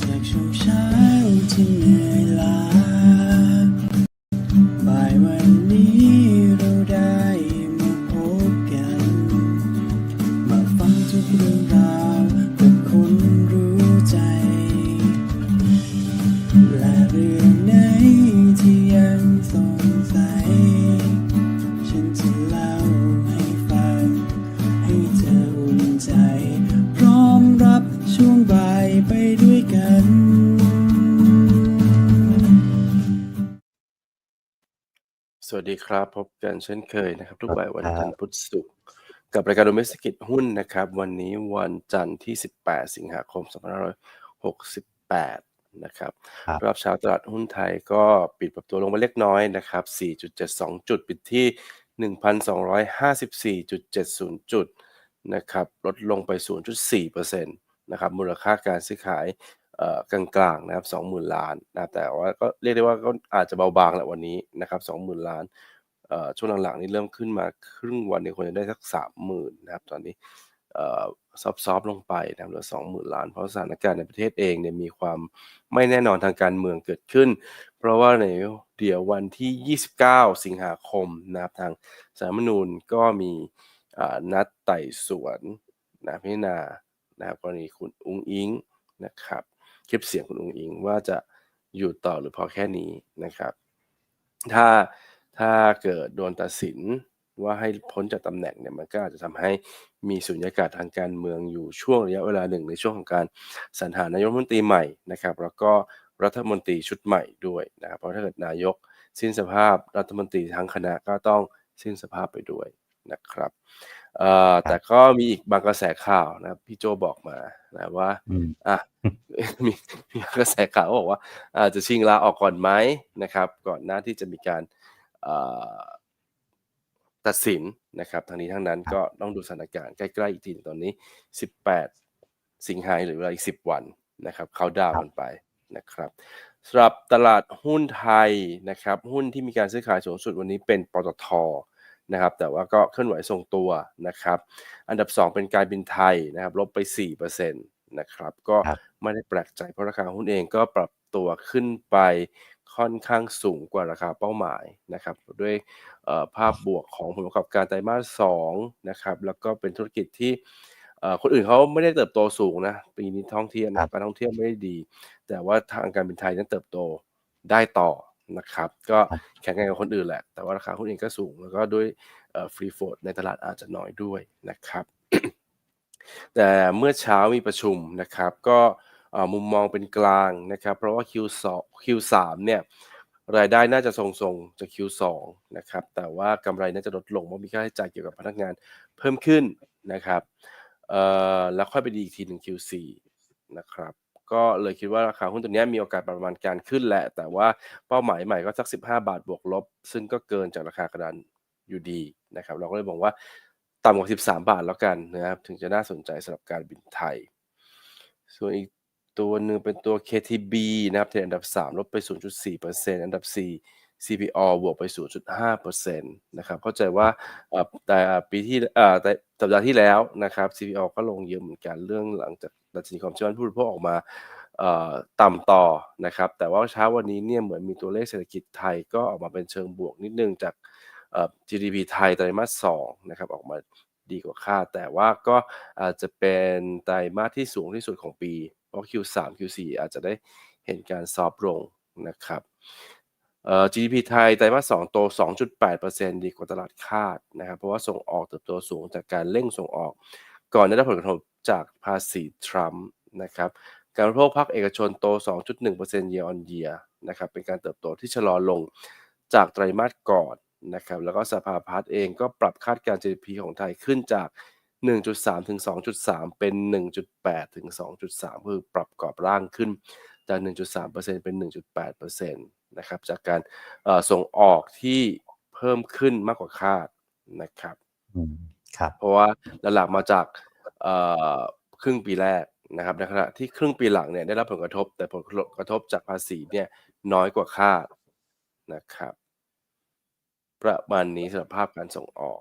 ห วัสดีครับ พบกันเช่นเคยนะครับ ทุกบ่ายวันครัจับนทร์พุธศุกร์กับรายการโดเมสกิจหุ้นนะครับ วันนี้วันจันทร์ที่ 18 สิงหาคม 2568 นะครับครับ รอบเช้าตลาดหุ้นไทยก็ปิดปรับตัวลงมาเล็กน้อยนะครับ 4.72 จุดปิดที่ 1,254.70 จุดนะครับ ลดลงไป 0.4%นะครับ มูลค่าการซื้อขายเอ่อ กลางๆนะครับ20,000ล้านนะครับแต่ว่าก็เรียกได้ว่าก็อาจจะเบาบางแหละวันนี้นะครับ20,000ล้านช่วงหลังๆนี่เริ่มขึ้นมาครึ่งวันนี้ควรจะได้สัก30,000นะครับตอนนี้เอ่อซอฟๆลงไปนะเหลือ20,000ล้าน เพราะสถานการณ์ในประเทศเองเนี่ยมีความไม่แน่นอนทางการเมืองเกิดขึ้น เพราะว่าในเดี๋ยววันที่ 29 สิงหาคมนะครับทางสารมนูญก็มีนัดไต่สวนนะพิจารณานะครับกรณีคุณอุ้งอิงนะครับ คลิปเสียงคุณอุ้งอิงว่าจะอยู่ต่อหรือพอแค่นี้นะครับ ถ้าถ้าเกิดโดนตัดสินว่าให้พ้นจากตำแหน่งเนี่ยมันก็อาจจะทำให้มีสุญญากาศทางการเมืองอยู่ช่วงระยะเวลาหนึ่งในช่วงของการสรรหานายกรัฐมนตรีใหม่นะครับ แล้วก็รัฐมนตรีชุดใหม่ด้วยนะครับเพราะถ้าเกิดนายกสิ้นสภาพรัฐมนตรีทั้งคณะก็ต้องสิ้นสภาพไปด้วยนะครับ เอ่อแต่ก็มีอีกบางกระแสข่าวนะครับพี่โจบอกมานะว่าอืมอะมีมีกระแสข่าวบอกว่าอาจจะชิงลาออกก่อนไหมนะครับ ก่อนหน้าที่จะมีการเอ่อตัดสินนะครับทางนี้ทั้งนั้นก็ต้องดูสถานการณ์ใกล้ๆอีกทีตอนนี้ 18 สิงหาหรือเวลาอีก 10 วันนะครับเขาดาวน์กันไปนะครับสำหรับตลาดหุ้นไทยนะครับ หุ้นที่มีการซื้อขายสูงสุดวันนี้เป็นปตท นะครับแต่ว่าก็เคลื่อนไหวทรงตัวนะครับอันดับ 2 เป็นการบินไทยนะครับลบไป4%นะครับก็ครับไม่ได้แปลกใจเพราะราคาหุ้นเองก็ปรับตัวขึ้นไปค่อนข้างสูงกว่าราคาเป้าหมายนะครับด้วยเอ่อภาพบวกของผลประกอบการไตรมาส2นะครับแล้วก็เป็นธุรกิจที่เอ่อคนอื่นเขาไม่ได้เติบโตสูงนะปีนี้ท่องเที่ยวครันะบการท่องเที่ยวไม่ได้ดี แต่ว่าทางการบินไทยนั้นเติบโตได้ต่อ นะครับ ก็ครับแข่งกันกับคนอื่นแหละ แต่ว่าราคาหุ้นเองก็สูง แล้วก็ด้วยฟรีโฟดในตลาดอาจจะน้อยด้วยนะครับ แต่เมื่อเช้ามีประชุมนะครับ ก็เอ่อมุมมองเป็นกลางนะครับ เพราะว่า Q2 Q3 เนี่ยรายได้น่าจะทรงๆจาก Q2 นะครับ แต่ว่ากำไรน่าจะลดลงเพราะมีค่าใช้จ่ายเกี่ยวกับพนักงานเพิ่มขึ้นนะครับเอ่อแล้วค่อยไปดีอีกทีหนึ่ง Q4 นะครับ ก็เลยคิดว่าราคาหุ้นตัวนี้มีโอกาสประมาณการขึ้นแหละ แต่ว่าเป้าหมายใหม่ก็สัก 15 บาทบวกลบ ซึ่งก็เกินจากราคากระดานอยู่ดีนะครับ เราก็เลยบอกว่าต่ำกว่า 13 บาทแล้วกันนะครับถึงจะน่าสนใจสำหรับการบินไทย ส่วนอีกตัวหนึ่งเป็นตัว KTB นะครับเทรดอันดับ 3ลดไป 0.4%อันดับ 4 CPO บวกไป 0.5%นะครับเข้าใจว่าแต่ปีที่แต่สัปดาห์ที่แล้วนะครับ CPO ก็ลงเยอะเหมือนกันเรื่องหลังจากดัชนีความเชื่อมั่นผู้บริโภคออกมาต่ำต่อนะครับ แต่ว่าเช้าวันนี้เนี่ยเหมือนมีตัวเลขเศรษฐกิจไทยก็ออกมาเป็นเชิงบวกนิดนึงจาก GDP ไทยไตรมาส2นะครับออกมาดีกว่าคาดแต่ว่าก็อาจจะเป็นไตรมาสที่สูงที่สุดของปี เพราะ Q3 Q4 อาจจะได้เห็นการซอฟลงนะครับ เอ่อ GDP ไทยไตรมาส2โต 2.8%ดีกว่าตลาดคาดนะครับเพราะว่าส่งออกเติบโตสูงจากการเร่งส่งออก ก่อนได้รับผลกระทบจากภาษีทรัมป์นะครับการบริโภคภาคเอกชนโต 2.1% year on year นะครับเป็นการเติบโตที่ชะลอลงจากไตรมาสก่อนนะครับแล้วก็สภาพัฒน์เองก็ปรับคาดการ GDP ของไทยขึ้นจาก 1.3 ถึง 2.3 เป็น 1.8 ถึง 2.3 คือปรับกรอบร่างขึ้น จาก 1.3%เป็น 1.8%นะครับจากการเอ่อส่งออกที่เพิ่มขึ้นมากกว่าคาดนะครับอืมครับ เพราะว่าหลักๆมาจากเอ่อครึ่งปีแรกนะครับในขณะที่ครึ่งปีหลังเนี่ยได้รับผลกระทบ แต่ผลกระทบจากภาษีเนี่ยน้อยกว่าคาดนะครับ ประมาณนี้สำหรับภาพการส่งออก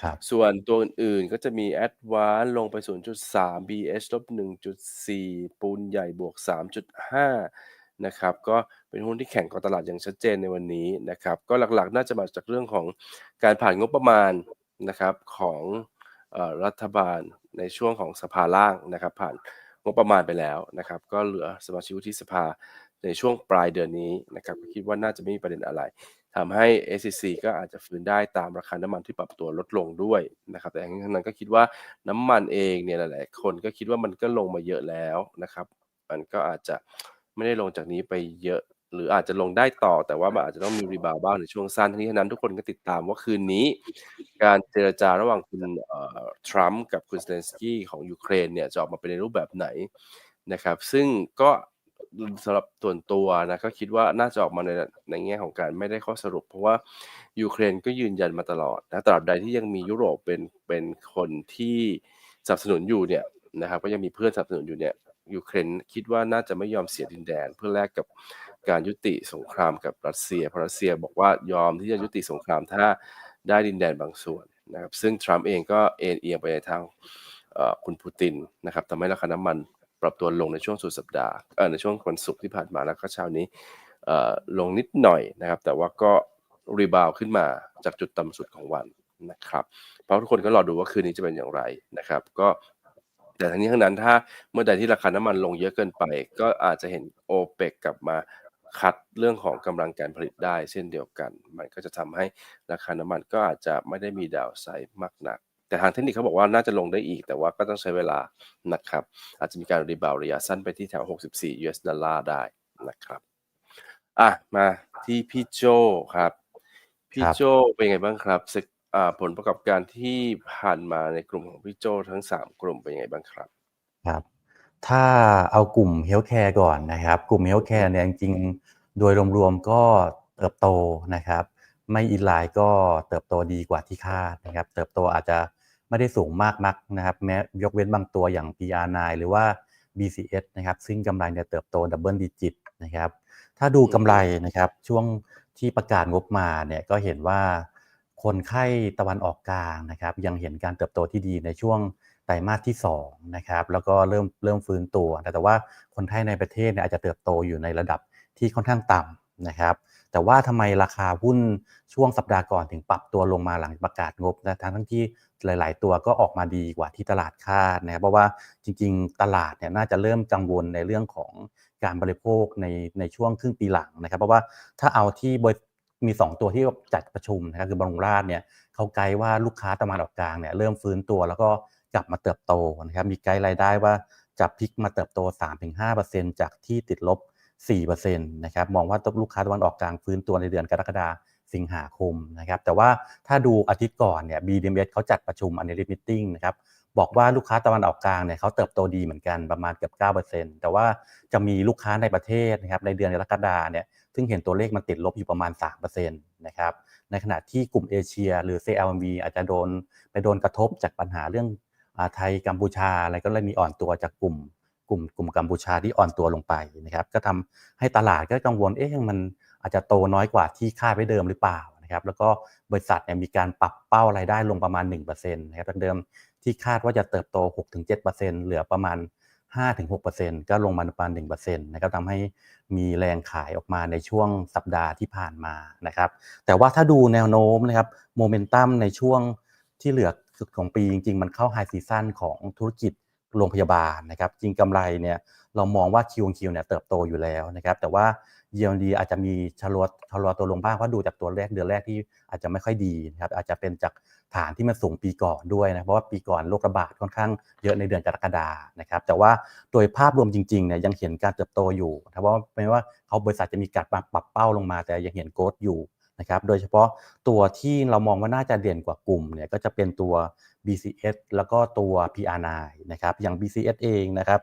ครับ ส่วนตัวอื่นๆ ก็จะมี Advance ลงไป 0.3 BH ลบ 1.4 ปูนใหญ่บวก 3.5 นะครับ ก็เป็นหุ้นที่แข่งกับตลาดอย่างชัดเจนในวันนี้นะครับ ก็หลักๆ น่าจะมาจากเรื่องของการผ่านงบประมาณนะครับของออรัฐบาลในช่วงของสภาล่างนะครับ ผ่านงบประมาณไปแล้วนะครับ ก็เหลือสมาชิกวุฒิสภาในช่วงปลายเดือนนี้นะครับคิดว่าน่าจะไม่มีประเด็นอะไร ทำให้ SCC ก็อาจจะฟื้นได้ตามราคาน้ำมันที่ปรับตัวลดลงด้วยนะครับ แต่ทั้งนั้นก็คิดว่าน้ำมันเองเนี่ยหลายๆคนก็คิดว่ามันก็ลงมาเยอะแล้วนะครับ มันก็อาจจะไม่ได้ลงจากนี้ไปเยอะ หรืออาจจะลงได้ต่อ แต่ว่ามันอาจจะต้องมีรีบาวบ้างในช่วงสั้นทั้งนี้ทั้งนั้นทุกคนก็ติดตามว่าคืนนี้ การเจรจาระหว่างคุณทรัมป์กับคุณเซเลนสกี้ของยูเครนเนี่ยจะออกมาเป็นในรูปแบบไหนนะครับ ซึ่งก็ สำหรับส่วนตัวนะก็คิดว่าน่าจะออกมาในในแง่ของการไม่ได้ข้อสรุป เพราะว่ายูเครนก็ยืนยันมาตลอดนะตราบใดที่ยังมียุโรปเป็นเป็นคนที่สนับสนุนอยู่เนี่ยนะครับก็ยังมีเพื่อนสนับสนุนอยู่เนี่ยยูเครนคิดว่าน่าจะไม่ยอมเสียดินแดน เพื่อแลกกับการยุติสงครามกับรัสเซียเพราะรัสเซียบอกว่ายอมที่จะยุติสงครามถ้าได้ดินแดนบางส่วนนะครับซึ่งทรัมป์เองก็เอ็นเอียงไปในทางคุณปูตินนะครับทำให้ราคาน้ำมัน ปรับตัวลงในช่วงสุดสัปดาห์ในช่วงวันศุกร์ที่ผ่านมาแล้วก็เช้านี้ลงนิดหน่อยนะครับ แต่ว่าก็รีบาวขึ้นมาจากจุดต่ำสุดของวันนะครับ เพราะทุกคนก็รอดูว่าคืนนี้จะเป็นอย่างไรนะครับ ก็แต่ทั้งนี้ทั้งนั้นถ้าเมื่อใดที่ราคาน้ำมันลงเยอะเกินไป ก็อาจจะเห็นโอเปกกลับมาคัดเรื่องของกำลังการผลิตได้เช่นเดียวกัน มันก็จะทำให้ราคาน้ำมันก็อาจจะไม่ได้มีดาวไซด์มากนัก แต่ทางเทคนิคเขาบอกว่าน่าจะลงได้อีก แต่ว่าก็ต้องใช้เวลานะครับอาจจะมีการรีบาวระยะสั้นไปที่แถว 64 US ดอลลาร์ได้นะครับอะมาที่พี่โจครับพี่ครับโจเป็นไงบ้างครับเซกอ่าผลประกอบการที่ผ่านมาในกลุ่มของพี่โจทั้ง 3 กลุ่มเป็นยังไงบ้างครับครับถ้าเอากลุ่มเฮลท์แคร์ก่อนนะครับ กลุ่มเฮลท์แคร์เนี่ยจริงๆโดยรวมๆก็เติบโตนะครับ ไม่อินไลน์ก็เติบโตดีกว่าที่คาดนะครับ เติบโตอาจจะ ไม่ได้สูงมากนักนะครับแม้ยกเว้นบางตัวอย่าง PR9 หรือว่า BCS นะครับซึ่งกำไรเนี่ยเติบโตดับเบิลดิจิตนะครับถ้าดูกำไรนะครับช่วงที่ประกาศงบมาเนี่ยก็เห็นว่าคนไข้ตะวันออกกลางนะครับยังเห็นการเติบโตที่ดีในช่วงไตรมาสที่2นะครับแล้วก็เริ่มเริ่มฟื้นตัว แต่ว่าคนไข้ในประเทศเนี่ยอาจจะเติบโตอยู่ในระดับที่ค่อนข้างต่ำนะครับ แต่ว่าทำไมราคาหุ้นช่วงสัปดาห์ก่อนถึงปรับตัวลงมาหลังประกาศงบนะทั้งทั้งที่หลาย ๆ ตัวก็ออกมาดีกว่าที่ตลาดคาดนะครับเพราะว่าจริง ๆ ตลาดเนี่ยน่าจะเริ่มกังวลในเรื่องของการบริโภคในในช่วงครึ่งปีหลังนะครับ เพราะว่าถ้าเอาที่บริมี 2 ตัวที่จัดประชุมนะครับคือบรุงราษฎร์เนี่ยเขาไกด์ว่าลูกค้าตะวันออกกลางเนี่ยเริ่มฟื้นตัวแล้วก็กลับมาเติบโตนะครับมีไกด์รายได้ว่าจะพลิกมาเติบโต 3-5%จากที่ติดลบ 4%นะครับมองว่าลูกค้าตะวันออกกลางฟื้นตัวในเดือนกรกฎาสิงหาคมนะครับแต่ว่าถ้าดูอาทิตย์ก่อนเนี่ย BDMs เขาจัดประชุม Analyst Meeting นะครับบอกว่าลูกค้าตะวันออกกลางเนี่ยเขาเติบโตดีเหมือนกันประมาณเกือบ9%แต่ว่าจะมีลูกค้าในประเทศนะครับในเดือนกรกฎาเนี่ยซึ่งเห็นตัวเลขมันติดลบอยู่ประมาณ3%นะครับในขณะที่กลุ่มเอเชีย หรือ CLMV อาจจะโดนไปโดนกระทบจากปัญหาเรื่องอไทยกัมพูชาอะไรก็เลยมีอ่อนตัวจากกลุ่ม กลุ่มกลุ่มกัมพูชาที่อ่อนตัวลงไปนะครับ ก็ทำให้ตลาดก็กังวลเอ๊ะมันอาจจะโตน้อยกว่าที่คาดไว้เดิมหรือเปล่านะครับแล้วก็บริษัทเนี่ยมีการปรับเป้ารายได้ลงประมาณ1%นะครับจากเดิมที่คาดว่าจะเติบโต 6-7%เหลือประมาณ 5-6%ก็ลงมาประมาณ1%นะครับทำให้มีแรงขายออกมาในช่วงสัปดาห์ที่ผ่านมานะครับ แต่ว่าถ้าดูแนวโน้มนะครับโมเมนตัมในช่วงที่เหลือของปีจริงๆ มันเข้าไฮซีซั่นของธุรกิจ โรงพยาบาลนะครับจริงกำไรเนี่ยเรามองว่า Q Q เนี่ยเติบโตอยู่แล้วนะครับแต่ว่า YLD อาจจะมีชะลอชะลอตัวลงบ้างเพราะดูจากตัวแรกเดือนแรกที่อาจจะไม่ค่อยดีนะครับอาจจะเป็นจากฐานที่มันสูงปีก่อนด้วยนะเพราะว่าปีก่อนโรคระบาดค่อนข้างเยอะในเดือนกรกฎานะครับแต่ว่าโดยภาพรวมจริงๆเนี่ยยังเห็นการเติบโตอยู่เพราะว่าไม่ว่าเขาบริษัทจะมีการปรับเป้าลงมาแต่ยังเห็นโกรธอยู่ นะครับ โดยเฉพาะตัวที่เรามองว่าน่าจะเด่นกว่ากลุ่มเนี่ยก็จะเป็นตัว BCS แล้วก็ตัว PR9 นะครับ อย่าง BCS เองนะครับ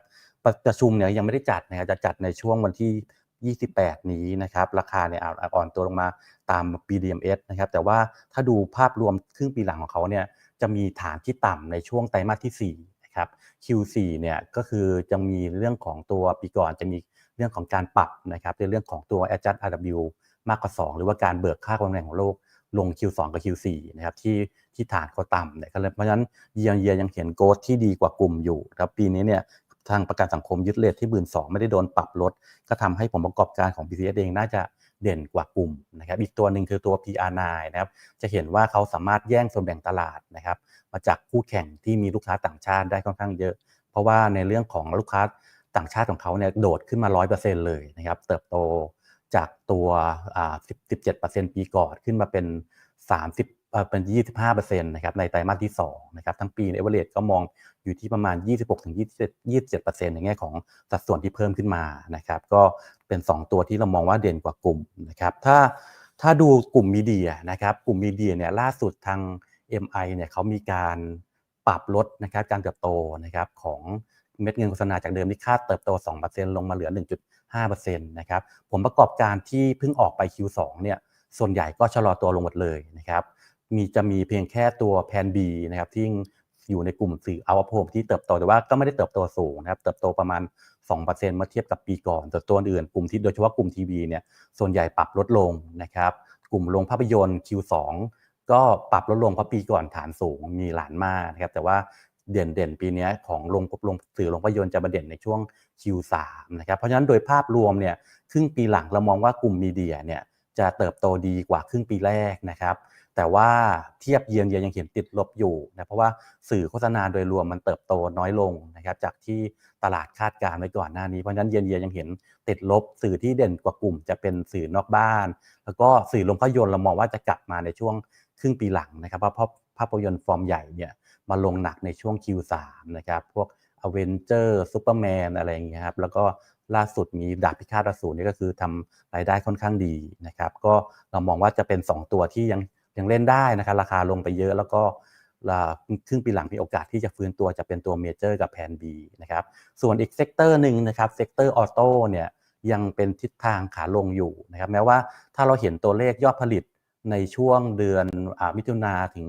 ประชุมเนี่ยยังไม่ได้จัดนะครับจะจัดในช่วงวันที่ 28 นี้นะครับ ราคาเนี่ยอ่อนตัวลงมาตาม BDMs นะครับ แต่ว่าถ้าดูภาพรวมครึ่งปีหลังของเขาเนี่ยจะมีฐานที่ต่ำในช่วงไตรมาสที่ 4 นะครับ Q4 เนี่ยก็คือจะมีเรื่องของตัวปีก่อนจะมีเรื่องของการปรับนะครับในเรื่องของตัว adjust RW มากกว่า 2 หรือว่าการเบิกค่าความแรงของโลกลง Q2 กับ Q4 นะครับที่ที่ฐานเขาต่ำเนี่ยเลยเพราะฉะนั้นเยียเยียยังเห็นโกดที่ดีกว่ากลุ่มอยู่ครับปีนี้เนี่ยทางประกันสังคมยึดเลทที่หมื่นสองไม่ได้โดนปรับลด ก็ทำให้ผลประกอบการของ BCS เองน่าจะเด่นกว่ากลุ่มนะครับอีกตัวหนึ่งคือตัว PR9 นะครับจะเห็นว่าเขาสามารถแย่งส่วนแบ่งตลาดนะครับมาจากคู่แข่งที่มีลูกค้าต่างชาติได้ค่อนข้างเยอะ เพราะว่าในเรื่องของลูกค้าต่างชาติของเขาเนี่ยโดดขึ้นมา 100%เลยนะครับเติบโต จากตัว17%ปีก่อนขึ้นมาเป็น 30เป็น25%นะครับในไตรมาสที่2นะครับทั้งปีเอเวอเรสก็มองอยู่ที่ประมาณ 26-27 27%ในแง่ของสัดส่วนที่เพิ่มขึ้นมานะครับก็เป็น 2 ตัวที่เรามองว่าเด่นกว่ากลุ่มนะครับถ้าถ้าดูกลุ่มมีเดียนะครับกลุ่มมีเดียเนี่ยล่าสุดทาง MI เนี่ยเขามีการปรับลดนะครับการเติบโตนะครับของเม็ดเงินโฆษณาจากเดิมที่คาดเติบโต 2%ลงมาเหลือ 5%นะครับผลประกอบการที่เพิ่งออกไป Q2 เนี่ยส่วนใหญ่ก็ชะลอตัวลงหมดเลยนะครับมีจะมีเพียงแค่ตัวแพน B นะครับที่อยู่ในกลุ่มสื่อเอาโ o มที่เติบโตแต่ว่าก็ไม่ได้เติบโตสูงนะครับเติบโตประมาณ 2%เมื่อเทียบกับปีก่อนแต่ตัวอื่นกลุ่มที่โดยเฉพาะกลุ่มทีวีเนี่ยส่วนใหญ่ปรับลดลงนะครับกลุ่มโรงภาพยนตร์ Q2 ก็ปรับลดลงเพราะปีก่อนฐานสูงมีหลานมากนะครับแต่ว่า เด่นเด่นปีนี้ของโรงโรงสื่อโรงภาพยนตร์จะมาเด่นในช่วง Q3 นะครับเพราะฉะนั้นโดยภาพรวมเนี่ยครึ่งปีหลังเรามองว่ากลุ่มมีเดียเนี่ยจะเติบโตดีกว่าครึ่งปีแรกนะครับ แต่ว่าเทียบเยียนเยียยังเห็นติดลบอยู่นะเพราะว่าสื่อโฆษณาโดยรวมมันเติบโตน้อยลงนะครับจากที่ตลาดคาดการณ์ไว้ก่อนหน้านี้เพราะฉะนั้นเยียนเยียยังเห็นติดลบสื่อที่เด่นกว่ากลุ่มจะเป็นสื่อนอกบ้าน แล้วก็สื่อลงภาพยนตร์เรามองว่าจะกลับมาในช่วงครึ่งปีหลังนะครับเพราะภาพยนตร์ฟอร์มใหญ่เนี่ย มาลงหนักในช่วง Q3 นะครับพวก a v e n g e r Superman อะไรอย่างเงี้ยครับแล้วก็ล่าสุดมีดาบพิฆาตอสูรนี่ก็คือทำรายได้ค่อนข้างดีนะครับก็เรามองว่าจะเป็น 2 ตัวที่ยังยังเล่นได้นะครับราคาลงไปเยอะแล้วก็ครึ่งปีหลังมีโอกาสที่จะฟื้นตัวจะเป็นตัวเมเจอร์กับแพน B นะครับส่วนอีกเซกเตอร์หนึ่งนะครับเซกเตอร์ออโต้เนี่ยยังเป็นทิศทางขาลงอยู่นะครับแม้ว่าถ้าเราเห็นตัวเลขยอดผลิตในช่วงเดือนอมิถุนาถึง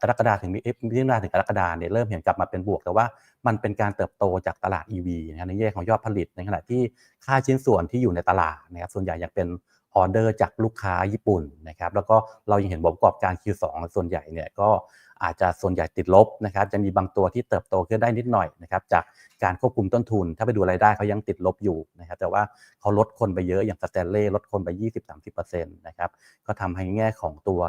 กรกฎาถึงมิถุนาถึงกรกฎาเนี่ยเริ่มเห็นกลับมาเป็นบวก แต่ว่ามันเป็นการเติบโตจากตลาด EV นะในแง่ของยอดผลิตในขณะที่ค่าชิ้นส่วนที่อยู่ในตลาดนะครับส่วนใหญ่ยังเป็นออเดอร์จากลูกค้าญี่ปุ่นนะครับแล้วก็เรายังเห็นผลประกอบการ Q2 ส่วนใหญ่เนี่ยก็อาจจะส่วนใหญ่ติดลบนะครับจะมีบางตัวที่เติบโตขึ้นได้นิดหน่อยนะครับจากการควบคุมต้นทุน ถ้าไปดูรายได้เขายังติดลบอยู่นะครับแต่ว่าเขาลดคนไปเยอะอย่างสแตนเล่ลดคนไป 20-30%นะครับก็ทำให้แง่ของตัว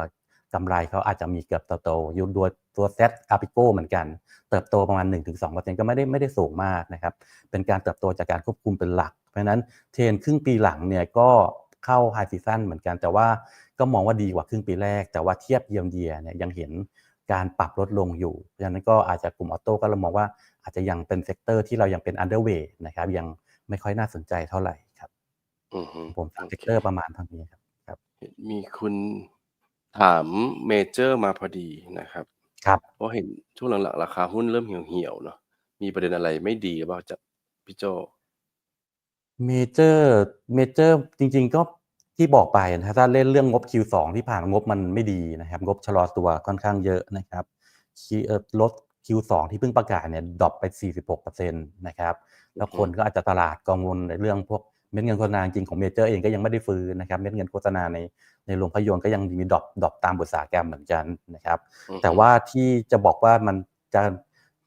กำไรเขาอาจจะมีเกือบโตๆอยู่ด้วยตัวเซตอาปิโกเหมือนกัน เติบโตประมาณ 1-2%ก็ไม่ได้ไม่ได้สูงมากนะครับ เป็นการเติบโตจากการควบคุมเป็นหลัก เพราะฉะนั้นเทรนครึ่งปีหลังเนี่ยก็เข้าไฮซีซันเหมือนกัน แต่ว่าก็มองว่าดีกว่าครึ่งปีแรก แต่ว่าเทียบเยียมเยียเนี่ยยังเห็นการปรับลดลงอยู่เพราะฉะนั้นก็อาจจะกลุ่มออโต้ก็เรามองว่าอาจจะยังเป็นเซกเตอร์ที่เรายังเป็นอันเดอร์เวทนะครับยังไม่ค่อยน่าสนใจเท่าไหร่ครับอือฮึผมเซกเตอร์ประมาณเท่านี้ครับครับมีคุณ ถามเมเจอร์มาพอดีนะครับ ครับ เพราะเห็นช่วงหลังๆ ราคาหุ้นเริ่มเหี่ยวๆเนาะมีประเด็นอะไรไม่ดีหรือเปล่าจากพี่โจเมเจอร์เมเจอร์จริงๆก็ที่บอกไปนะครับถ้าเล่นเรื่องงบ Q2 ที่ผ่านงบมันไม่ดีนะครับ งบชะลอตัวค่อนข้างเยอะนะครับ Q- เอ่อลด Q2 ที่เพิ่งประกาศเนี่ยดรอปไป 46%นะครับ แล้วคนก็อาจจะตลาดกังวลในเรื่องพวกเม็ดเงินโฆษณาจริงของเมเจอร์เองก็ยังไม่ได้ฟื้นนะครับ เม็ดเงินโฆษณาใน ในโรงภาพยนตร์ก็ยังมีดรอปดรอปตามอุตสาหกรรมเหมือนกันนะครับอือฮึแต่ว่าที่จะบอกว่ามันจะ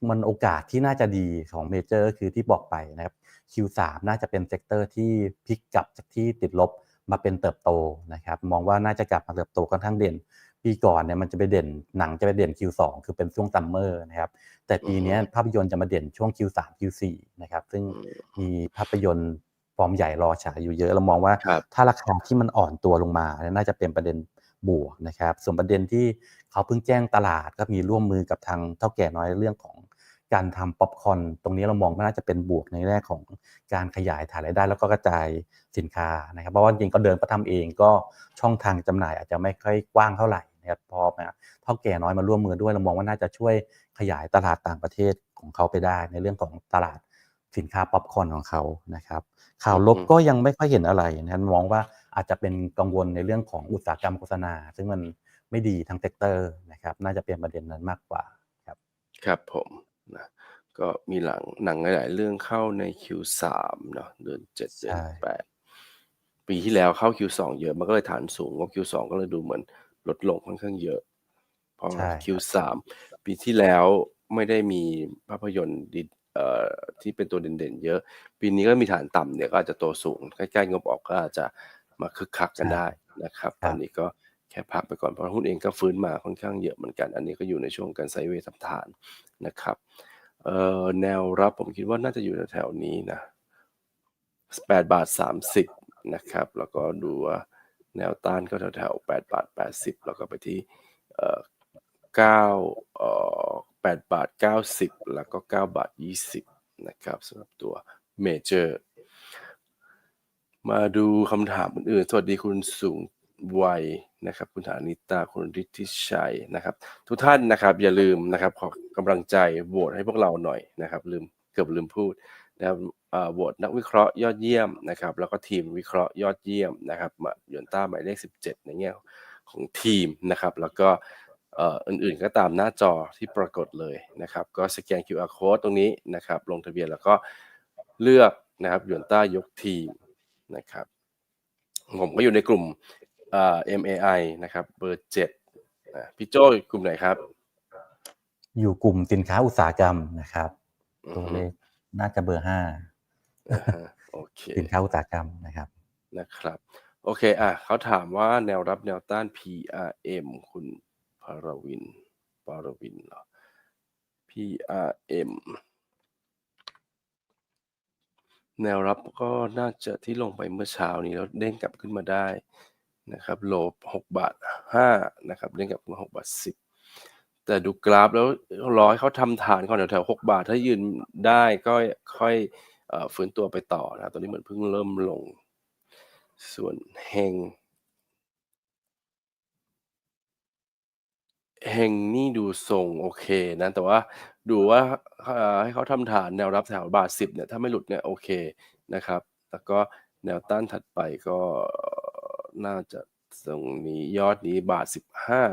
มันโอกาสที่น่าจะดีของเมเจอร์คือที่บอกไปนะครับ Q3 น่าจะเป็นเซกเตอร์ที่พลิกกลับจากที่ติดลบมาเป็นเติบโตนะครับ มองว่าน่าจะกลับมาเติบโตค่อนข้างเด่น ปีก่อนเนี่ยมันจะไปเด่นหนังจะไปเด่น Q2 คือเป็นช่วงซัมเมอร์นะครับ แต่ปีเนี้ยภาพยนตร์จะมาเด่นช่วง Q3 Q4 นะครับ ซึ่งอืมมีภาพยนตร์ ฟอร์มใหญ่รอฉายอยู่เยอะเรามองว่าครับถ้าราคาที่มันอ่อนตัวลงมาเนี่ยน่าจะเป็นประเด็นบวกนะครับ ส่วนประเด็นที่เขาเพิ่งแจ้งตลาดก็มีร่วมมือกับทางเท่าแก่น้อยเรื่องของการทำป๊อปคอร์นตรงนี้เรามองว่าน่าจะเป็นบวกในแง่ของการขยายฐานรายได้ แล้วก็กระจายสินค้านะครับ เพราะว่าจริงๆก็เดินก็ทำเองก็ช่องทางจำหน่ายอาจจะไม่ค่อยกว้างเท่าไหร่นะครับพอมาเท่าแก่น้อยมาร่วมมือด้วยเรามองว่าน่าจะช่วยขยายตลาดต่างประเทศของเขาไปได้ ในเรื่องของตลาด สินค้าป๊อปคอร์นของเขานะครับ ข่าวลบอืมก็ยังไม่ค่อยเห็นอะไรนะครับมองว่าอาจจะเป็นกังวลในเรื่องของอุตสาหกรรมโฆษณา ซึ่งมันไม่ดีทั้งเซกเตอร์นะครับ น่าจะเป็นประเด็นนั้นมากกว่าครับ ครับผมนะก็มีหลังหนังหลาย ๆ เรื่องเข้าใน Q3 เนาะเดือนเจ็ดเดือนใช่แปดปีที่แล้วเข้า Q2 เยอะมันก็เลยฐานสูงงบ Q2 ก็เลยดูเหมือนลดลงค่อนข้างเยอะเพราะใช่ครับ Q3 ปีที่แล้วไม่ได้มีภาพยนตร์ดีเอ่อ ที่เป็นตัวเด่นๆ เยอะ ปีนี้ก็มีฐานต่ำเนี่ยก็อาจจะโตสูง ใกล้ๆงบออกก็อาจจะมาคึกคักกันใช่ได้นะครับครัตอบนนี้ก็แค่พักไปก่อนเพราะหุ้นเองก็ฟื้นมาค่อนข้างเยอะเหมือนกัน อันนี้ก็อยู่ในช่วงการไซด์เวย์ทำฐานนะครับเอ่อแนวรับผมคิดว่าน่าจะอยู่แถวๆนี้นะ8บาท30นะครับ แล้วก็ดูว่าแนวต้านก็แถวๆ8บาท80 แล้วก็ไปที่เอ่อ9เอ่อ 8 บาท 90 แล้วก็ 9 บาท 20 นะครับสำหรับตัวเมเจอร์มาดูคำถามอื่นๆ สวัสดีคุณสูงวัยนะครับ คุณฐานิตา คุณฤทธิชัยนะครับ ทุกท่านนะครับ อย่าลืมนะครับ ขอกำลังใจโหวตให้พวกเราหน่อยนะครับ ลืมเกือบลืมพูดนะครับโหวตนักวิเคราะห์ยอดเยี่ยมนะครับ แล้วก็ทีมวิเคราะห์ยอดเยี่ยมนะครับมายนต้าหมายเลข 17 ในแง่ของทีมนะครับ แล้วก็ อ่ออื่นๆก็ตามหน้าจอที่ปรากฏเลยนะครับ ก็สแกน QR code ตรงนี้นะครับ ลงทะเบียนแล้วก็เลือกนะครับยนต้ายกทีมนะครับ ผมก็อยู่ในกลุ่มเอ่อ MAI นะครับเบอร์เจ็ดอะพี่โจ้อยู่กลุ่มไหนครับ อยู่กลุ่มสินค้าอุตสาหกรรมนะครับอือตัวฮึเลขน่าจะเบอร์ห้าอ่าฮะโอเคสินค้าอุตสาหกรรมนะครับนะครับ โอเคอะเขาถามว่าแนวรับแนวต้าน PRM คุณ พารวินปารวินเหรอ PRM แนวรับก็น่าจะที่ลงไปเมื่อเช้านี้แล้วเด้งกลับขึ้นมาได้นะครับโลหกบาทห้านะครับเด้งกลับมาหกบาทสิบแต่ดูกราฟแล้วรอให้เขาทำฐานก่อนแถวๆหกบาท ถ้ายืนได้ก็ค่อยฟื้นตัวไปต่อนะตอนนี้เหมือนเพิ่งเริ่มลง ส่วนเฮง เฮงนี่ดูทรงโอเคนะ แต่ว่าดูว่าเอ่อให้เขาทำฐานแนวรับแถวบาทสิบเนี่ยถ้าไม่หลุดเนี่ยโอเคนะครับ แล้วก็แนวต้านถัดไปก็น่าจะตรงนี้ยอดนี้บาทสิบห้า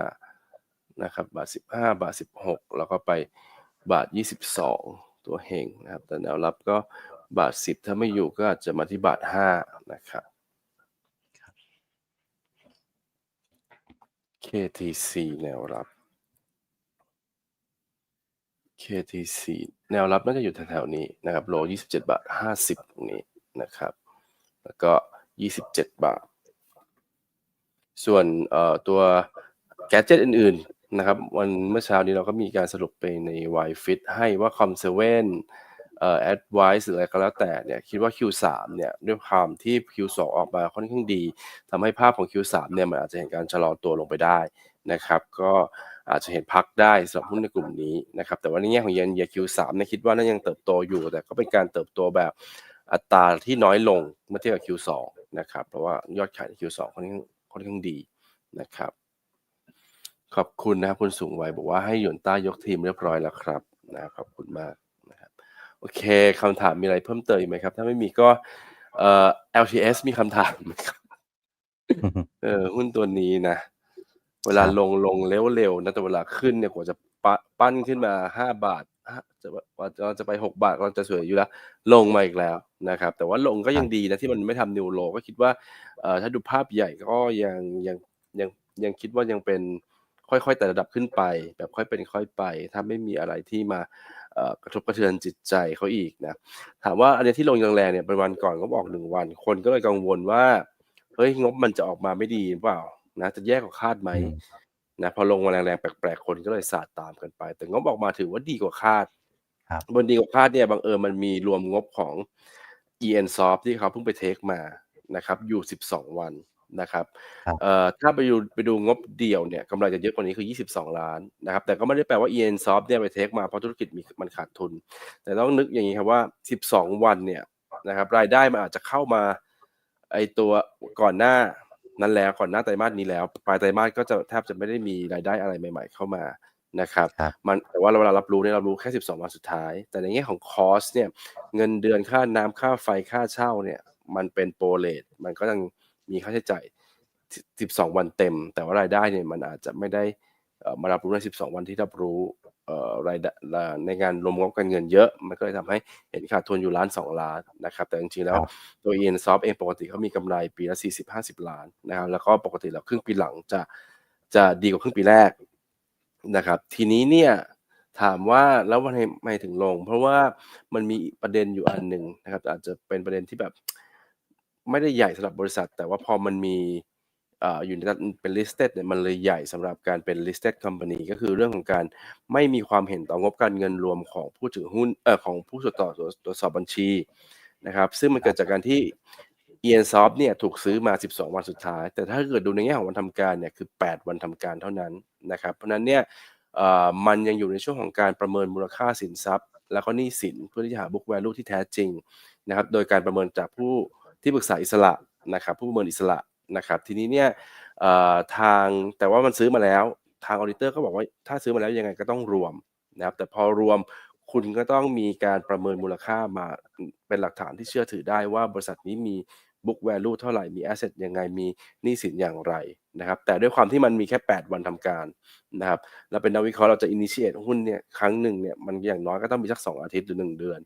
นะครับบาทสิบห้าบาทสิบหกแล้วก็ไปบาทยี่สิบสองตัวเฮงนะครับ แต่แนวรับก็บาทสิบถ้าไม่อยู่ก็อาจจะมาที่บาทห้านะครับ KTC แนวรับ KTC แนวรับน่าจะอยู่แถวๆนี้นะครับโล27 บาท 50 ตรงนี้นะครับ แล้วก็ 27 บาท ส่วนเอ่อตัวแก d เจ็ตอื่นๆนะครับ วันเมื่อเช้านี้เราก็มีการสรุปไปใน y f i t ให้ว่าคอมเซเว่น เอ่อ Advice หรืออะไรก็แล้วแต่เนี่ยคิดว่า Q3 เนี่ยด้วยความที่ Q2 ออกมาค่อนข้างดีทำให้ภาพของ Q3 เนี่ยมันอาจจะเห็นการชะลอตัวลงไปได้นะครับ ก็อาจจะเห็นพักได้สำหรับหุ้นในกลุ่มนี้นะครับ แต่ว่าในแง่ของเยนเยีย Q3 เนี่ยคิดว่าน่ายังเติบโตอยู่ แต่ก็เป็นการเติบโตแบบอัตราที่น้อยลงเมื่อเทียบกับ Q2 นะครับ เพราะว่ายอดขายใน Q2 ค่อนข้างค่อนข้างดีนะครับ ขอบคุณนะครับคุณสูงวัยบอกว่าให้หยวนต้ายกทีมเรียบร้อยแล้วครับนะครับขอบคุณมาก โอเคคำถามมีอะไรเพิ่มเติมอีกไหมครับ ถ้าไม่มีก็เอ่อ LTS มีคำถามไหมครับเออหุ้นตัวนี้นะ เวลาครับลงลงเร็วๆนะแต่เวลาขึ้นเนี่ยกว่าจะปะปั้นขึ้นมาห้าบาทห้าจะกว่าเราจะไปหกบาทเราจะสวยอยู่แล้ว ลงมาอีกแล้วนะครับ แต่ว่าลงก็ยังดีนะที่มันไม่ทำนิวโลก็คิดว่าเอ่อถ้าดูภาพใหญ่ก็ยังยังยังยังคิดว่ายังเป็นค่อยๆแต่ระดับขึ้นไป แบบค่อยเป็นค่อยไป ถ้าไม่มีอะไรที่มาเอ่อ กระทบกระเทือนจิตใจเขาอีกนะถามว่าอันเนี้ยที่ลงแรงๆเนี่ยเป็นวันก่อนก็บอกหนึ่งวัน คนก็เลยกังวลว่าเฮ้ยงบมันจะออกมาไม่ดีหรือเปล่านะจะแย่กว่าคาดไหมอืมนะพอลงมาแรงๆแปลกๆคนก็เลยสาดตามกันไป แต่งบออกมาถือว่าดีกว่าคาดครับบนดีกว่าคาดเนี่ยบังเอิญมันมีรวมงบของ EN Soft ที่เขาเพิ่งไปเทคมานะครับอยู่ 12 วัน นะครับครับเอ่อถ้าไปดูไปดูงบเดี่ยวเนี่ยกำไรจะเยอะกว่านี้คือ 22 ล้านนะครับแต่ก็ไม่ได้แปลว่า EN Soft เนี่ยไปเทคมาเพราะธุรกิจมีมันขาดทุน แต่ต้องนึกอย่างนี้ครับว่า 12 วันเนี่ยนะครับรายได้มันอาจจะเข้ามาไอตัวก่อนหน้านั้นแล้วก่อนหน้าไตรมาสนี้แล้วปลายไตรมาสก็จะแทบจะไม่ได้มีรายได้อะไรใหม่ ๆ เข้ามานะครับครับมันแต่ว่าเวลารับรู้เนี่ยเรารู้แค่ 12 วันสุดท้าย แต่ในแง่ของคอสเนี่ยเงินเดือนค่าน้ำค่าไฟค่าเช่าเนี่ยมันเป็นโปรเลทมันก็ยัง มีค่าใช้จ่าย 12 วันเต็ม แต่ว่ารายได้เนี่ยมันอาจจะไม่ได้เอ่อมารับรู้ใน 12 วันที่รับรู้เอ่อรายได้ในงานรวมงบการเงินเยอะ มันก็เลยทำให้เห็นขาดทุนอยู่ล้าน 2 ล้านนะครับ แต่จริงๆแล้วครับตัว e n s o f t เองปกติเขามีกำไรปีละ 40-50 ล้านนะครับ แล้วก็ปกติแล้วครึ่งปีหลังจะจะดีกว่าครึ่งปีแรกนะครับ ทีนี้เนี่ยถามว่าแล้ววันทำไมถึงลง เพราะว่ามันมีประเด็นอยู่อันหนึ่งนะครับ อาจจะเป็นประเด็นที่แบบ ไม่ได้ใหญ่สำหรับบริษัท แต่ว่าพอมันมีอยู่ในเป็น listed เนี่ยมันเลยใหญ่สำหรับการเป็น listed company ก็คือเรื่องของการไม่มีความเห็นต่องบการเงินรวมของผู้ถือหุ้นเอ่อของผู้ตรวจสอบตรวจสอบบัญชีนะครับ ซึ่งมันเกิดจากการที่ e n s o f t เนี่ยถูกซื้อมา 12 วันสุดท้าย แต่ถ้าเกิดดูในแง่ของวันทำการเนี่ยคือ 8 วันทำการเท่านั้นนะครับ เพราะนั้นเนี่ยมันยังอยู่ในช่วงของการประเมินมูลค่าสินทรัพย์ แล้วก็หนี้สินเพื่อที่จะหา book value ที่แท้จริงนะครับ โดยการประเมินจากผู้ ที่ปรึกษาอิสระนะครับผู้ประเมินอิสระนะครับทีนี้เนี่ยทางแต่ว่ามันซื้อมาแล้ว ทางออริเตอร์ก็บอกว่าถ้าซื้อมาแล้วยังไงก็ต้องรวมนะครับแต่พอรวมคุณก็ต้องมีการประเมินมูลค่ามาเป็นหลักฐานที่เชื่อถือได้ว่าบริษัทนี้มี book value เท่าไหร่ มี asset ยังไง มีหนี้สินอย่างไรนะครับ แต่ด้วยความที่มันมีแค่ 8 วันทำการนะครับ แล้วเป็นนักวิเคราะห์เราจะ initiate หุ้นเนี่ยครั้งหนึ่งเนี่ยมันอย่างน้อยก็ต้องมีสัก 2 อาทิตย์หรือ 1 เดือน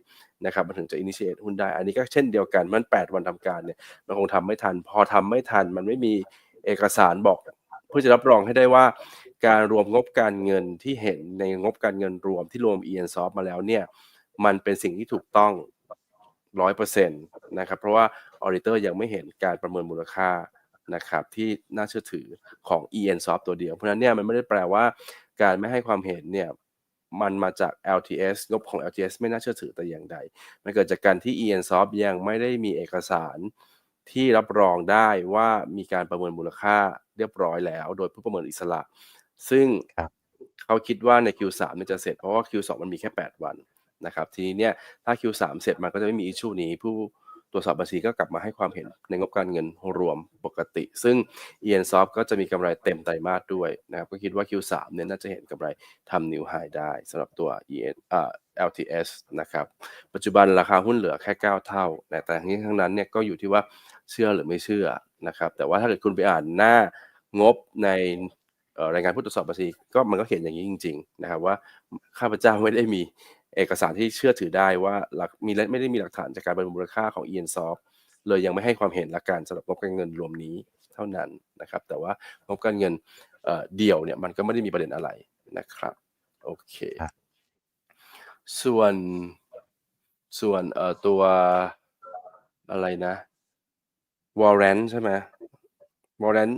นะครับมันถึงจะ initiate หุ้นได้ อันนี้ก็เช่นเดียวกัน มัน 8 วันทำการเนี่ยมันคงทำไม่ทัน พอทำไม่ทัน มันไม่มีเอกสารบอกเพื่อจะรับรองให้ได้ว่า การรวมงบการเงินที่เห็นในงบการเงินรวมที่รวม e n s o f t มาแล้วเนี่ยมันเป็นสิ่งที่ถูกต้อง ร้อยเปอร์เซ็นต์นะครับเพราะว่าออ d ิเตอร์ยังไม่เห็นการประเมินมูลค่านะครับที่น่าเชื่อถือของ e n s o f t ตัวเดียว เพราะฉะนั้นเนี่ยมันไม่ได้แปลว่าการไม่ให้ความเห็นเนี่ยมันมาจาก LTS งบของ LTS ไม่น่าเชื่อถือแต่อย่างใด มันเกิดจากการที่ e n s o f t ยังไม่ได้มีเอกสารที่รับรองได้ว่ามีการประเมินมูลค่าเรียบร้อยแล้ว โดยผู้ประเมินอิสระ ซึ่งครับเขาคิดว่าใน Q3 เนี่ยจะเสร็จเพราะว่า Q2 มันมีแค่ 8 วัน นะครับทีนี้เนี่ยถ้า Q3 เสร็จมันก็จะไม่มีอิชชูนี้ผู้ตรวจสอบบัญชีก็กลับมาให้ความเห็นในงบการเงินรวมปกติ ซึ่ง e n s o f t ก็จะมีกำไรเต็มไตรมาสด้วยนะครับก็คิดว่า Q3 เนี่ยน่าจะเห็นกำไรทำนิวไฮได้สำหรับตัว EN อ่า LTS นะครับปัจจุบันราคาหุ้นเหลือแค่ 9 เท่า แต่แต่ทั้งนี้ทั้งนั้นเนี่ยก็อยู่ที่ว่าเชื่อหรือไม่เชื่อนะครับแต่ว่าถ้าเกิดคุณไปอ่านหน้างบในรายงานผู้ตรวจสอบบัญชีก็มันก็เขียนอย่างนี้จริง ๆ นะครับว่าข้าพเจ้าไม่ได้มี เอกสารที่เชื่อถือได้ว่าหลักมีและไม่ได้มีหลักฐานจากการประเมินมูลค่าของ e n s o f t เลยยังไม่ให้ความเห็นละกันสำหรับงบการเงินรวมนี้เท่านั้นนะครับ แต่ว่างบการเงินเอ่อเดี่ยวเนี่ยมันก็ไม่ได้มีประเด็นอะไรนะครับโอเคครับส่วนส่วนเอ่อตัวอะไรนะวอร์เรนใช่ไหมวอร์เรน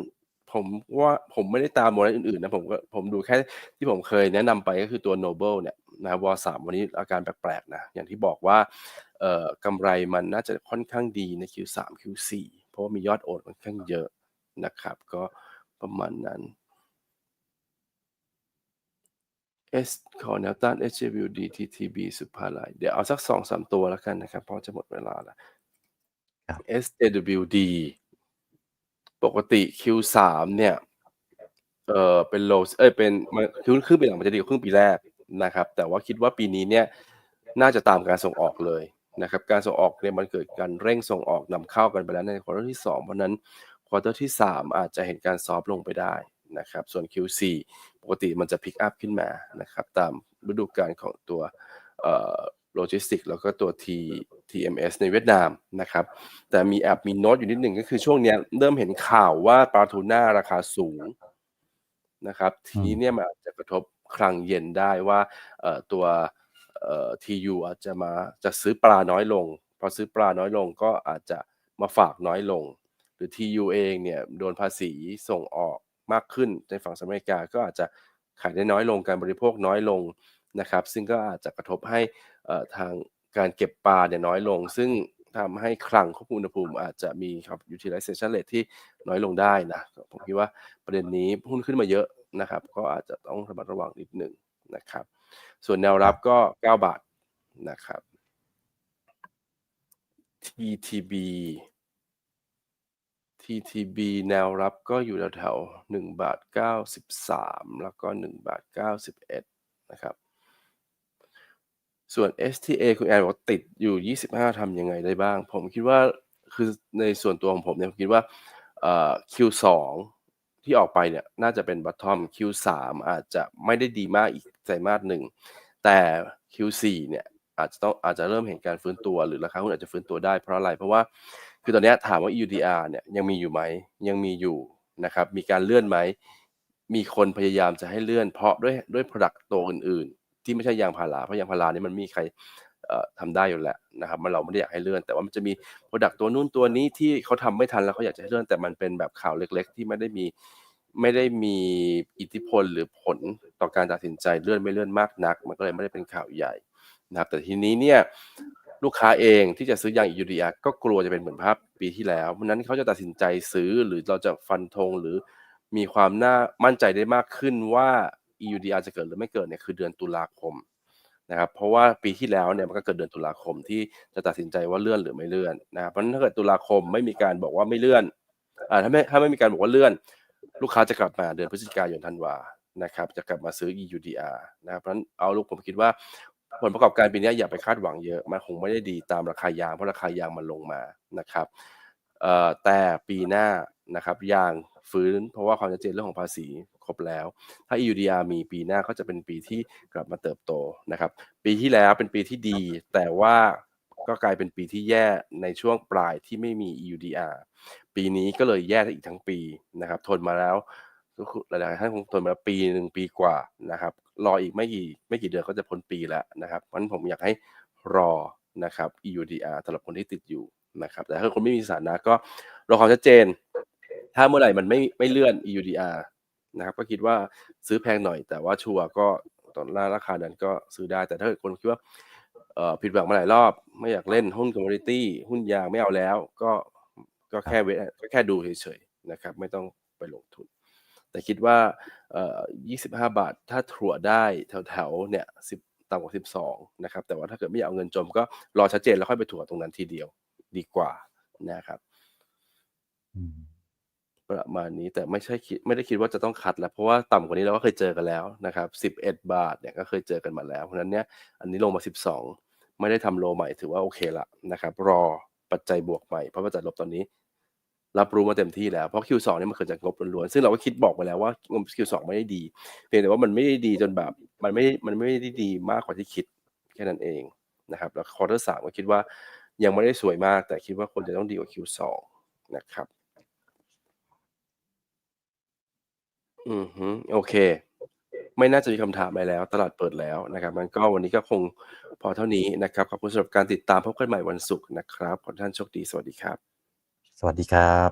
ผมว่าผมไม่ได้ตามวอร์เรนอื่นๆนะผมก็ผมดูแค่ที่ผมเคยแนะนำไปก็คือตัว Noble เนี่ย นะวอสามวันนี้อาการแปลกๆนะอย่างที่บอกว่าเอ่อกำไรมันน่าจะค่อนข้างดีใน Q3 Q4 เพราะว่ามียอดโอนค่อนข้างเยอะนะครับ ก็ประมาณนั้น S ขอแนวต้าน HWD TTB สุภาลัย เดี๋ยวเอาสักสองสามตัวแล้วกันนะครับ เพราะจะหมดเวลาแล้วครับ SJWD ปกติ Q3 เนี่ย เออเป็น low เอ้ย เป็นมันคือครึ่งปีหลังมันจะดีกว่าครึ่งปีแรก นะครับ แต่ว่าคิดว่าปีนี้เนี่ยน่าจะตามการส่งออกเลยนะครับ การส่งออกเนี่ยมันเกิดการเร่งส่งออกนำเข้ากันไปแล้วในควอเตอร์ที่ 2 เพราะนั้นควอเตอร์ที่ 3 อาจจะเห็นการซอฟลงไปได้นะครับ ส่วน Q4 ปกติมันจะพิกอัพขึ้นมานะครับ ตามฤดูกาลของตัวเอ่อโลจิสติกแล้วก็ตัว T TMS ในเวียดนามนะครับ แต่มีแอบมีโน้ตอยู่นิดหนึ่งก็คือช่วงนี้เริ่มเห็นข่าวว่าปลาทูน่าราคาสูงนะครับ ทีนี้เนี่ยมันอาจจะกระทบ คลังเย็นได้ว่าตัวเอ่อ TU อาจจะมาจะซื้อปลาน้อยลงพอซื้อปลาน้อยลงก็อาจจะมาฝากน้อยลง หรือ TU เองเนี่ยโดนภาษีส่งออกมากขึ้นในฝั่งสหรัฐอเมริกาก็อาจจะขายได้น้อยลงการบริโภคน้อยลงนะครับ ซึ่งก็อาจจะกระทบให้ทางการเก็บปลาเนี่ยน้อยลง ซึ่งทำให้คลังควบคุมอุณหภูมิอาจจะมีครับ utilization rate ที่น้อยลงได้นะ ผมคิดว่าประเด็นนี้หุ้นขึ้นมาเยอะ นะครับ ก็อาจจะต้องระมัดระวังนิดหนึ่งนะครับ ส่วนแนวรับก็ 9 บาทนะครับ TTB TTB แนวรับก็อยู่แถวๆ1บาท93 แล้วก็1บาท91 นะครับ ส่วน STA คุณแอนบอกว่าติดอยู่ 25ทำยังไงได้บ้าง ผมคิดว่าคือในส่วนตัวของผมเนี่ยผมคิดว่าเอ่อ Q2 ที่ออกไปเนี่ยน่าจะเป็น bottom Q3 อาจจะไม่ได้ดีมากอีกไตรมาสหนึ่ง แต่ Q4 เนี่ยอาจจะต้องอาจจะเริ่มเห็นการฟื้นตัวหรือราคาหุ้นอาจจะฟื้นตัวได้เพราะอะไร เพราะว่าคือตอนนี้ถามว่า EUDR เนี่ยยังมีอยู่ไหมยังมีอยู่นะครับมีการเลื่อนไหมมีคนพยายามจะให้เลื่อนเพราะด้วยด้วย Product ตัวอื่น ๆ ที่ไม่ใช่ยางพาราเพราะยางพารานี่มันมีใคร ทำได้อยู่แล้วนะครับมันเราไม่ได้อยากให้เลื่อน แต่ว่ามันจะมี Product ตัวนู้นตัวนี้ที่เขาทำไม่ทันแล้วเขาอยากจะให้เลื่อนแต่มันเป็นแบบข่าวเล็ก ๆ ที่ไม่ได้มีไม่ได้มีอิทธิพลหรือผลต่อการตัดสินใจเลื่อนไม่เลื่อนมากนัก มันก็เลยไม่ได้เป็นข่าวใหญ่นะครับแต่ทีนี้เนี่ยลูกค้าเองที่จะซื้อยาง EUDR ก็กลัวจะเป็นเหมือนภาพปีที่แล้วเพราะนั้นเขาจะตัดสินใจซื้อหรือเราจะฟันธงหรือมีความน่ามั่นใจได้มากขึ้นว่า EUDR จะเกิดหรือไม่เกิดเนี่ยคือเดือนตุลาคม นะครับเพราะว่าปีที่แล้วเนี่ยมันก็เกิดเดือนตุลาคมที่จะตัดสินใจว่าเลื่อนหรือไม่เลื่อนนะครับเพราะฉะนั้นถ้าเกิดตุลาคมไม่มีการบอกว่าไม่เลื่อนอ่าถ้าไม่ถ้าไม่มีการบอกว่าเลื่อน ลูกค้าจะกลับมาเดือนพฤศจิกายนธันวานะครับจะกลับมาซื้อ EUDR นะครับเพราะฉะนั้นเอาลูกผมคิดว่าผลประกอบการปีนี้อย่าไปคาดหวังเยอะมันคงไม่ได้ดีตามราคายางเพราะราคายางมันลงมานะครับเอ่อแต่ปีหน้า นะครับยางฟื้นเพราะว่าความชัดเจนเรื่องของภาษีครบแล้ว ถ้า EUDR มีปีหน้าก็จะเป็นปีที่กลับมาเติบโตนะครับ ปีที่แล้วเป็นปีที่ดี แต่ว่าก็กลายเป็นปีที่แย่ในช่วงปลายที่ไม่มี EUDR ปีนี้ก็เลยแย่อีกทั้งปีนะครับ ทนมาแล้วหลายๆท่านคงทนมาแล้วปีหนึ่งปีกว่านะครับ รออีกไม่กี่ไม่กี่เดือนก็จะพ้นปีแล้วนะครับเพราะฉะนั้นผมอยากให้รอนะครับ EUDR สำหรับคนที่ติดอยู่นะครับ แต่ถ้าคนไม่มีสถานะก็รอความชัดเจน ถ้าเมื่อไหร่มันไม่ไม่เลื่อน EUDR นะครับ ก็คิดว่าซื้อแพงหน่อย แต่ว่าชัวร์ก็ตอนราคานั้นก็ซื้อได้ แต่ถ้าเกิดคนคิดว่าผิดหวังมาหลายรอบ ไม่อยากเล่นหุ้นคอมมูนิตี้หุ้นยางไม่เอาแล้ว ก็ก็แค่เวก็แค่ดูเฉยๆนะครับ ไม่ต้องไปลงทุน แต่คิดว่า 25 บาทถ้าถั่วได้แถวๆเนี่ย10ต่ำกว่า 12 นะครับ แต่ว่าถ้าเกิดไม่อยากเอาเงินจมก็รอชัดเจนแล้วค่อยไปถั่วตรงนั้นทีเดียวดีกว่านะครับ ประมาณนี้แต่ไม่ใช่คิดไม่ได้คิดว่าจะต้องคัดแล้ว เพราะว่าต่ำกว่านี้เราก็เคยเจอกันแล้วนะครับ11 บาทเนี่ยก็เคยเจอกันมาแล้ว เพราะนั้นเนี่ยอันนี้ลงมา 12 ไม่ได้ทำโลใหม่ถือว่าโอเคละนะครับรอปัจจัยบวกใหม่เพราะปัจจัยลบตอนนี้ รับรู้มาเต็มที่แล้ว เพราะ Q2 เนี่ยมันเกิดจากงบล้วนๆซึ่งเราก็คิดบอกไปแล้วว่างบ Q2 ไม่ได้ดีเพียงแต่ว่ามันไม่ได้ดีจนแบบมันไม่มันไม่ได้ดีมากกว่าที่คิดแค่นั้นเองนะครับแล้วควอเตอร์สามก็คิดว่ายังไม่ได้สวยมาก แต่คิดว่าควรจะต้องดีกว่า Q2 นะครับ อือฮึ โอเค ไม่น่าจะมีคำถามอะไรแล้ว ตลาดเปิดแล้วนะครับมันก็วันนี้ก็คงพอเท่านี้นะครับ ขอบคุณสำหรับการติดตามพบกันใหม่วันศุกร์นะครับ ขอให้ท่านโชคดี สวัสดีครับ สวัสดีครับ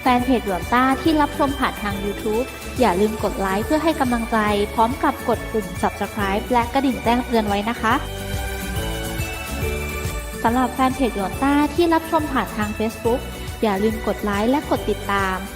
แฟนเพจหลวงต้าที่รับชมผ่านทาง YouTube อย่าลืมกดไลค์เพื่อให้กำลังใจ พร้อมกับกดปุ่ม Subscribe และกระดิ่งแจ้งเตือนไว้นะคะสำหรับแฟนเพจหลวงต้าที่รับชมผ่านทาง Facebook อย่าลืมกดไลค์และกดติดตามเ